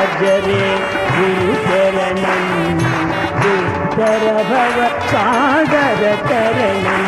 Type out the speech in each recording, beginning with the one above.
భజరే గురుచరణం దుస్తర భవ సాగర కరణం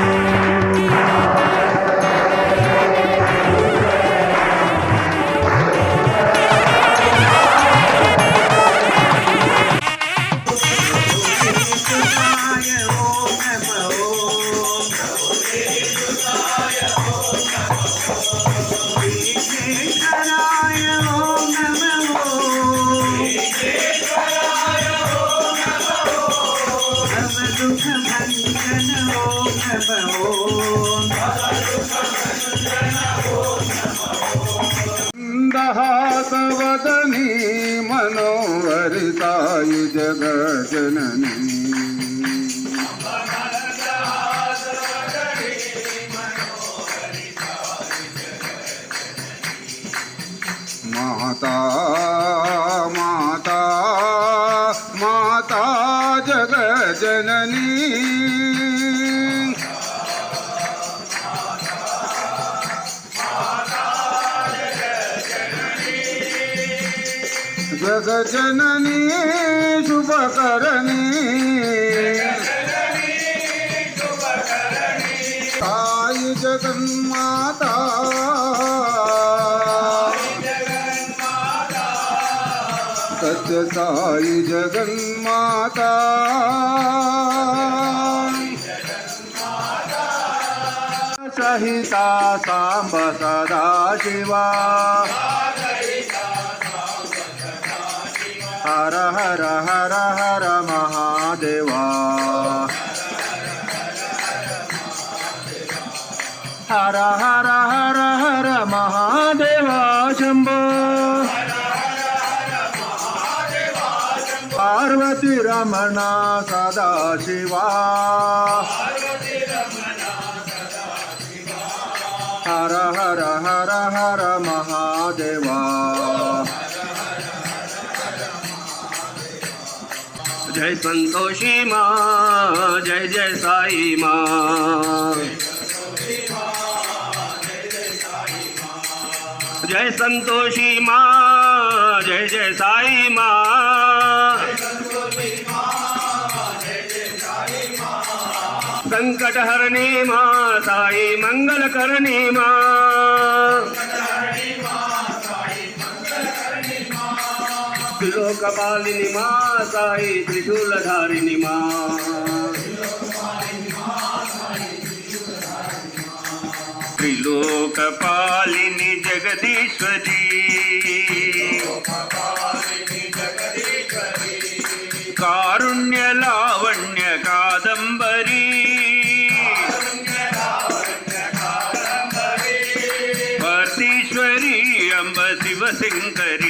ಗಜನನಿ ಮಾತಾ జగజననీ శుభకరణీ. సాయి జగన్మాత. సత్య సాయి జగన్మాత. సహిత సాంబ సదా శివా. హర హర హర హర మహాదేవా హర హర హర హర మహాదేవా శంభో పార్వతి రమణ సదాశివా హర హర హర హర మహాదేవా जय संतोषी माँ, जय जय साई माँ। जय संतोषी माँ, जय जय साई माँ। संकट हरणी माँ, साई मंगल करणी माँ। త్రిలోకపాలిని మా సాయి త్రిశూలధారిణి మా త్రిలోకపాలిని జగదీశ్వరి. కారుణ్య లావణ్య కాదంబరీ భర్తీశ్వరీ అంబ శివశంకరి.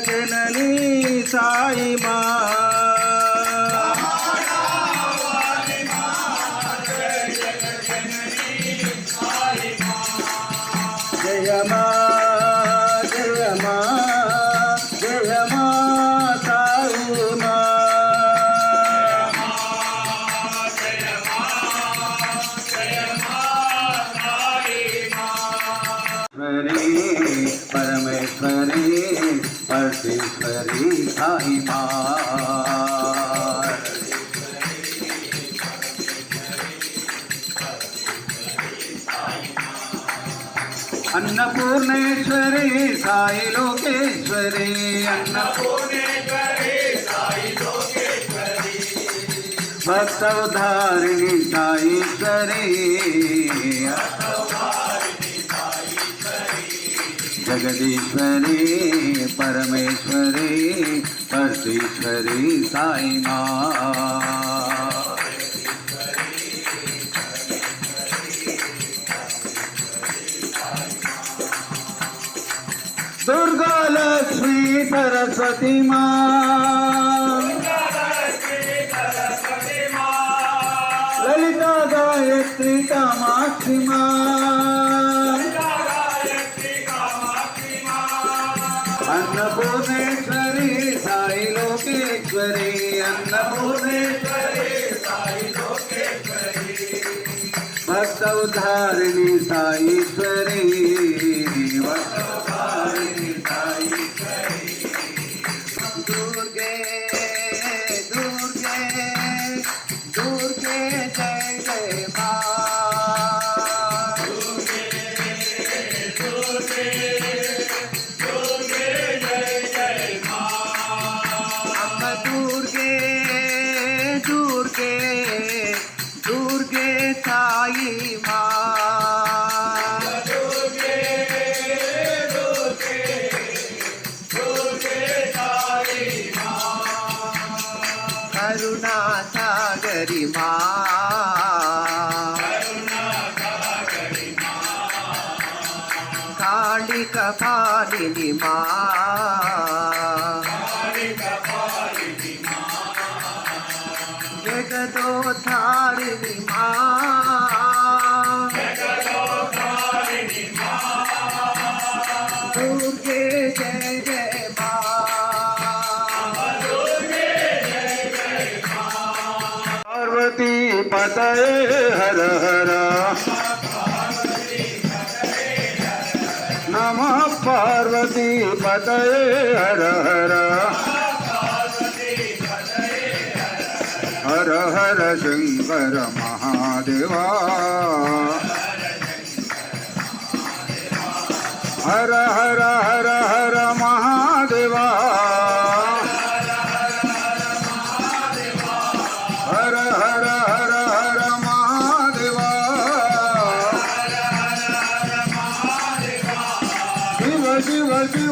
జగనని సాయి మా सर्वेश्वरी भाई माँ अन्नपूर्णेश्वरे साई लोकेश्वरे अन्नपूर्णेश्वरे साई लोकेश्वरे भक्तवधारिणी साईश्वरे जगदीश्वरी परमेश्वरी परतीश्वरी साई मा। दुर्गा लक्ष्मी सरस्वती मा। ललिता गायत्री कामाक्षी मा। भक्त उद्धारणी साईश्वरी కరుణాసాగరిమా. కాళిక పాలిని మా फतेह हर हर नमः पार्वती फतेह हर हर हर हर शंकर महादेवा हर हर हर हर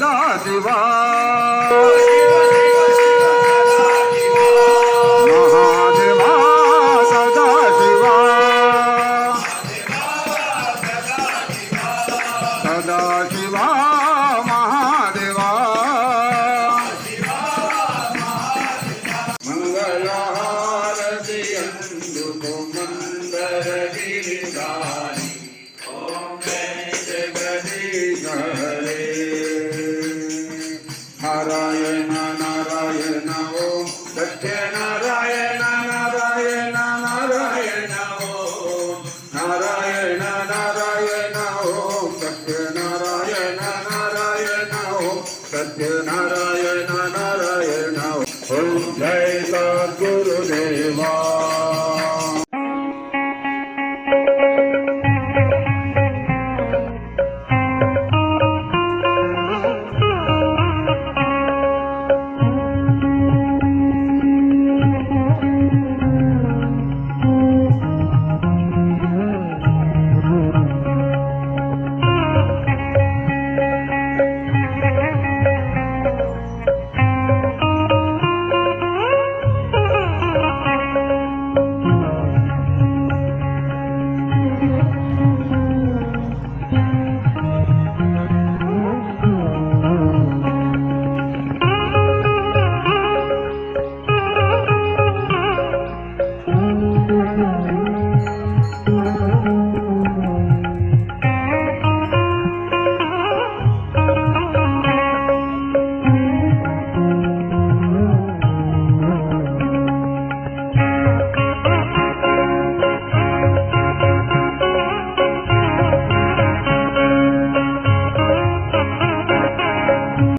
సదాశివా નારાયણ નારાયણ ઓમ જય સદગુરુદેવા